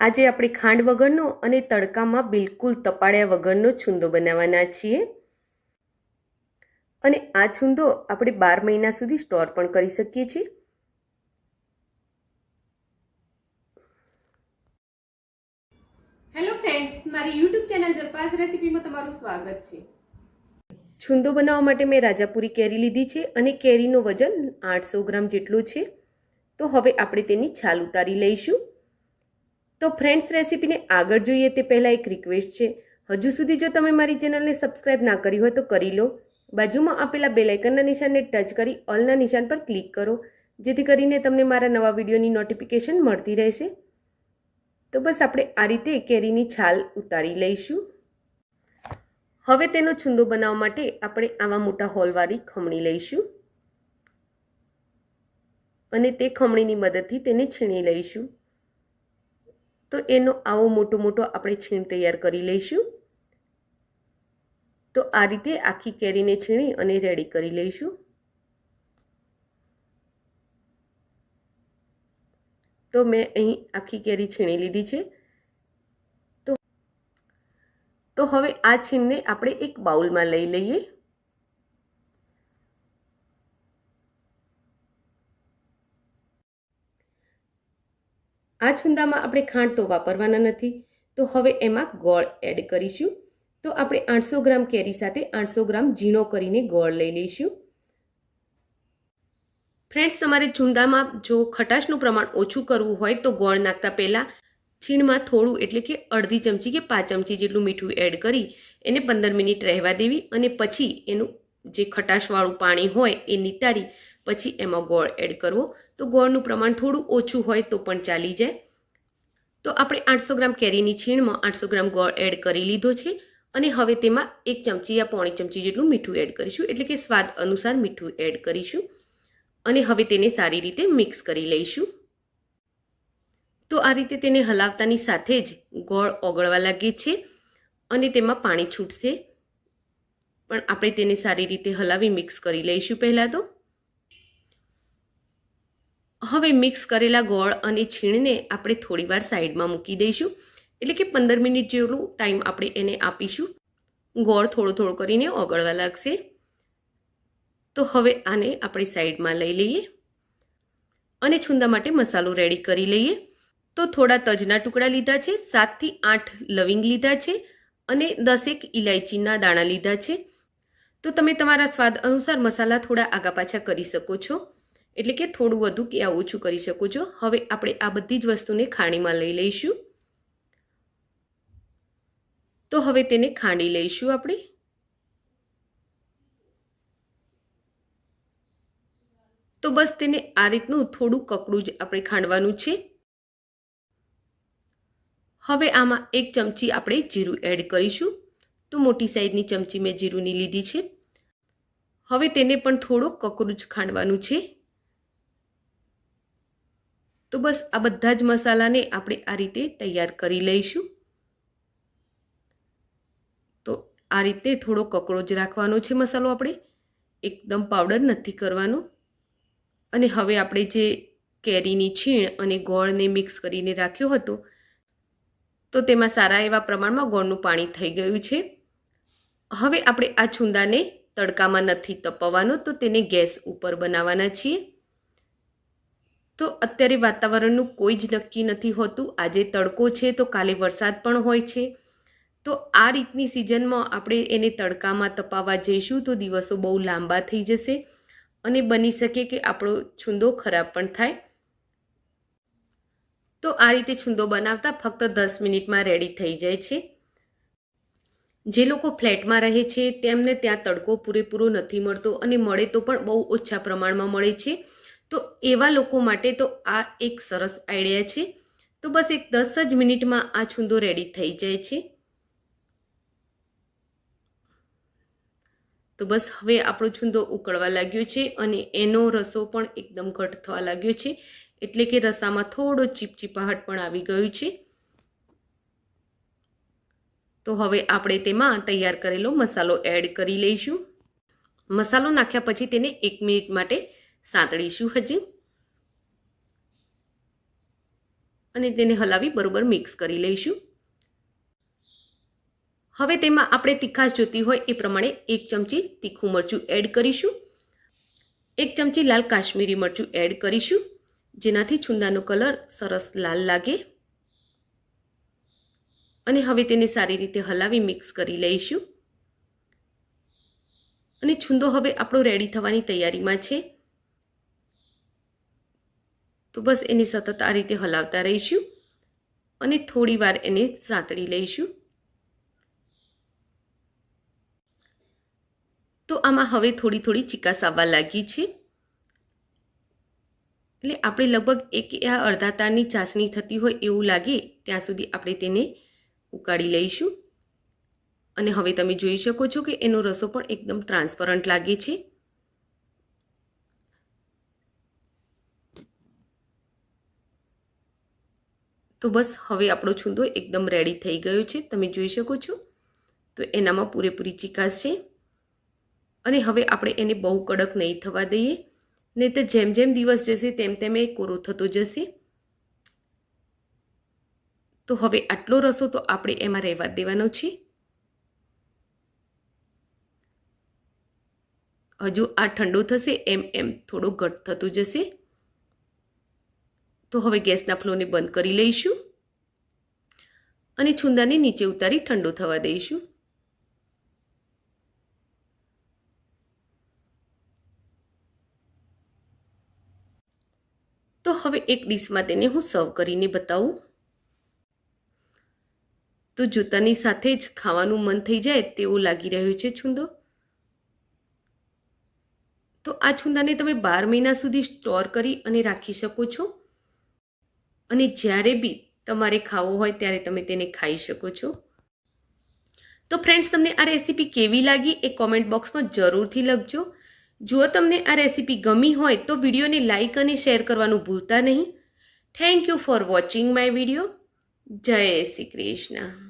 આજે આપણે ખાંડ વગરનો અને તડકામાં બિલકુલ તપાડ્યા વગરનો છુંદો બનાવવાના છીએ. અને આ છુંદો આપણે બાર મહિના સુધી સ્ટોર પણ કરી શકીએ છીએ. હેલો ફ્રેન્ડ્સ મારી યુટ્યુબ ચેનલ જલપાસ રેસીપીમાં તમારું સ્વાગત છે. છુંદો બનાવવા માટે મેં રાજાપુરી કેરી લીધી છે અને કેરીનો વજન આઠસો ગ્રામ જેટલો છે. તો હવે આપણે તેની છાલ ઉતારી લઈશું. તો ફ્રેન્ડ્સ રેસીપીને આગળ જોઈએ તે પહેલાં એક રિક્વેસ્ટ છે. હજુ સુધી જો તમે મારી ચેનલને સબસ્ક્રાઇબ ના કરી હોય તો કરી લો. બાજુમાં આપેલા બેલાઇકનના નિશાનને ટચ કરી ઓલના નિશાન પર ક્લિક કરો. જેથી કરીને તમને મારા નવા વિડીયોની નોટિફિકેશન મળતી રહેશે. તો બસ આપણે આ રીતે કેરીની છાલ ઉતારી લઈશું. હવે તેનો છુંદો બનાવવા માટે આપણે આવા મોટા હોલવાળી ખમણી લઈશું. અને તે ખમણીની મદદથી તેને છીણી લઈશું. તો એનો આવો મોટો મોટો આપણે છીણ તૈયાર કરી લઈશું. તો આ રીતે આખી કેરીને છીણી અને રેડી કરી લઈશું. તો મેં અહીં આખી કેરી છીણી લીધી છે. તો તો હવે આ છીણને આપણે એક બાઉલમાં લઈ લઈએ. આ છુંદામાં આપણે ખાંડ તો વાપરવાના નથી. તો હવે એમાં ગોળ એડ કરીશું. તો આપણે આઠસો ગ્રામ કેરી સાથે આઠસો ગ્રામ ઝીણો કરીને ગોળ લઈ લઈશું. ફ્રેન્ડ્સ, તમારે છુંદામાં જો ખટાશનું પ્રમાણ ઓછું કરવું હોય તો ગોળ નાખતા પહેલાં છીણમાં થોડું, એટલે કે અડધી ચમચી કે પાંચ ચમચી જેટલું મીઠું એડ કરી એને પંદર મિનિટ રહેવા દેવી અને પછી એનું જે ખટાશવાળું પાણી હોય એ નિતારી પછી એમાં ગોળ એડ કરવો. તો ગોળનું પ્રમાણ થોડું ઓછું હોય તો પણ ચાલી જાય. તો આપણે આઠસો ગ્રામ કેરીની છીણમાં આઠસો ગ્રામ ગોળ એડ કરી લીધો છે. અને હવે તેમાં એક ચમચી યા પોણી ચમચી જેટલું મીઠું એડ કરીશું. એટલે કે સ્વાદ અનુસાર મીઠું એડ કરીશું. અને હવે તેને સારી રીતે મિક્સ કરી લઈશું. તો આ રીતે તેને હલાવતાની સાથે જ ગોળ ઓગળવા લાગે છે. અને તેમાં પાણી છૂટશે. પણ આપણે તેને સારી રીતે હલાવી મિક્સ કરી લઈશું પહેલાં તો. હવે મિક્સ કરેલા ગોળ અને છીણને આપણે થોડીવાર સાઈડમાં મૂકી દઈશું. એટલે કે પંદર મિનિટ જેટલું ટાઈમ આપણે એને આપીશું. ગોળ થોડો થોડો કરીને ઓગળવા લાગશે. તો હવે આને આપણે સાઈડમાં લઈ લઈએ અને છુંદા માટે મસાલો રેડી કરી લઈએ. તો થોડા તજના ટુકડા લીધા છે સાતથી આઠ લવિંગ લીધા છે અને દસેક ઇલાયચીના દાણા લીધા છે. તો તમે તમારા સ્વાદ અનુસાર મસાલા થોડા આગા પાછા કરી શકો છો. એટલે કે થોડું વધુ કે આ ઓછું કરી શકો છો. હવે આપણે આ બધી જ વસ્તુને ખાણીમાં લઈ લઈશું. તો હવે તેને ખાંડી લઈશું આપણે. તો બસ તેને આ રીતનું થોડું કકડું જ આપણે ખાંડવાનું છે. હવે આમાં એક ચમચી આપણે જીરું એડ કરીશું. તો મોટી સાઈઝની ચમચી મેં જીરુંની લીધી છે. હવે તેને પણ થોડું કકરું જ ખાંડવાનું છે. તો બસ આ બધા જ મસાલાને આપણે આ રીતે તૈયાર કરી લઈશું. તો આ રીતે થોડો કકડો જ રાખવાનો છે મસાલો આપણે. એકદમ પાવડર નથી કરવાનો. અને હવે આપણે જે કેરીની છીણ અને ગોળને મિક્સ કરીને રાખ્યો હતો, તો તેમાં સારા એવા પ્રમાણમાં ગોળનું પાણી થઈ ગયું છે. હવે આપણે આ છુંદાને તડકામાં નથી તપવાનો, તો તેને ગેસ ઉપર બનાવવાના છીએ. તો અત્યારે વાતાવરણનું કોઈ જ નક્કી નથી હોતું. આજે તડકો છે તો કાલે વરસાદ પણ હોય છે. તો આ રીતની સિઝનમાં આપણે એને તડકામાં તપાવવા જઈશું તો દિવસો બહુ લાંબા થઈ જશે અને બની શકે કે આપણો છુંદો ખરાબ પણ થાય. તો આ રીતે છુંદો બનાવતા ફક્ત દસ મિનિટમાં રેડી થઈ જાય છે. જે લોકો ફ્લેટમાં રહે છે તેમને ત્યાં તડકો પૂરેપૂરો નથી મળતો અને મળે તો પણ બહુ ઓછા પ્રમાણમાં મળે છે. તો એવા લોકો માટે તો આ એક સરસ આઈડિયા છે. તો બસ એક દસ જ મિનિટમાં આ છુંદો રેડી થઈ જાય છે. તો બસ હવે આપણો છુંદો ઉકળવા લાગ્યો છે અને એનો રસો પણ એકદમ ઘટ થવા લાગ્યો છે. એટલે કે રસામાં થોડો ચીપચીપાહટ પણ આવી ગયું છે. તો હવે આપણે તેમાં તૈયાર કરેલો મસાલો એડ કરી લઈશું. મસાલો નાખ્યા પછી તેને એક મિનિટ માટે સાંતળીશું હજી. અને તેને હલાવી બરોબર મિક્સ કરી લઈશું. હવે તેમાં આપણે તીખાશ જોતી હોય એ પ્રમાણે એક ચમચી તીખું મરચું એડ કરીશું. એક ચમચી લાલ કાશ્મીરી મરચું એડ કરીશું, જેનાથી છુંદાનો કલર સરસ લાલ લાગે. અને હવે તેને સારી રીતે હલાવી મિક્સ કરી લઈશું. અને છુંદો હવે આપણો રેડી થવાની તૈયારીમાં છે. તો બસ એને સતત આ રીતે હલાવતા રહીશું અને થોડી વાર એને સાંતળી લઈશું. તો આમાં હવે થોડી થોડી ચિકાસ આવવા લાગી છે. એટલે આપણે લગભગ એક આ અડધા તારની ચાસણી થતી હોય એવું લાગે ત્યાં સુધી આપણે તેને ઉકાળી લઈશું. અને હવે તમે જોઈ શકો છો કે એનો રસો પણ એકદમ ટ્રાન્સપરન્ટ લાગે છે. તો બસ હવે આપણો છૂંદો એકદમ રેડી થઈ ગયો છે. તમે જોઈ શકો છો. તો એનામાં પૂરેપૂરી ચિકાસ છે. અને હવે આપણે એને બહુ કડક નહીં થવા દઈએ. નહીં તો જેમ જેમ દિવસ જશે તેમ તેમ એ કોરો થતો જશે. તો હવે આટલો રસો તો આપણે એમાં રહેવા દેવાનો છે. હજુ આ ઠંડો થશે એમ એમ થોડો ઘટ થતું જશે. તો હવે ગેસના ફ્લોને બંધ કરી લઈશું અને છુંદાને નીચે ઉતારી ઠંડો થવા દઈશું. તો હવે એક ડીશમાં તેને હું સર્વ કરીને બતાવું. તો જૂતાની સાથે જ ખાવાનું મન થઈ જાય તેવું લાગી રહ્યું છે છુંદો. તો આ છુંદાને તમે બાર મહિના સુધી સ્ટોર કરી અને રાખી શકો છો. અને જ્યારે બી તમારે ખાવો હોય ત્યારે તમે તેને ખાઈ શકો છો. તો ફ્રેન્ડ્સ તમને આ રેસીપી કેવી લાગી એ કોમેન્ટ બોક્સમાં જરૂરથી લખજો. જો તમને આ રેસીપી ગમી હોય તો વિડીયોને લાઇક અને શેર કરવાનું ભૂલતા નહીં. Thank you for watching my video જય શ્રી કૃષ્ણ.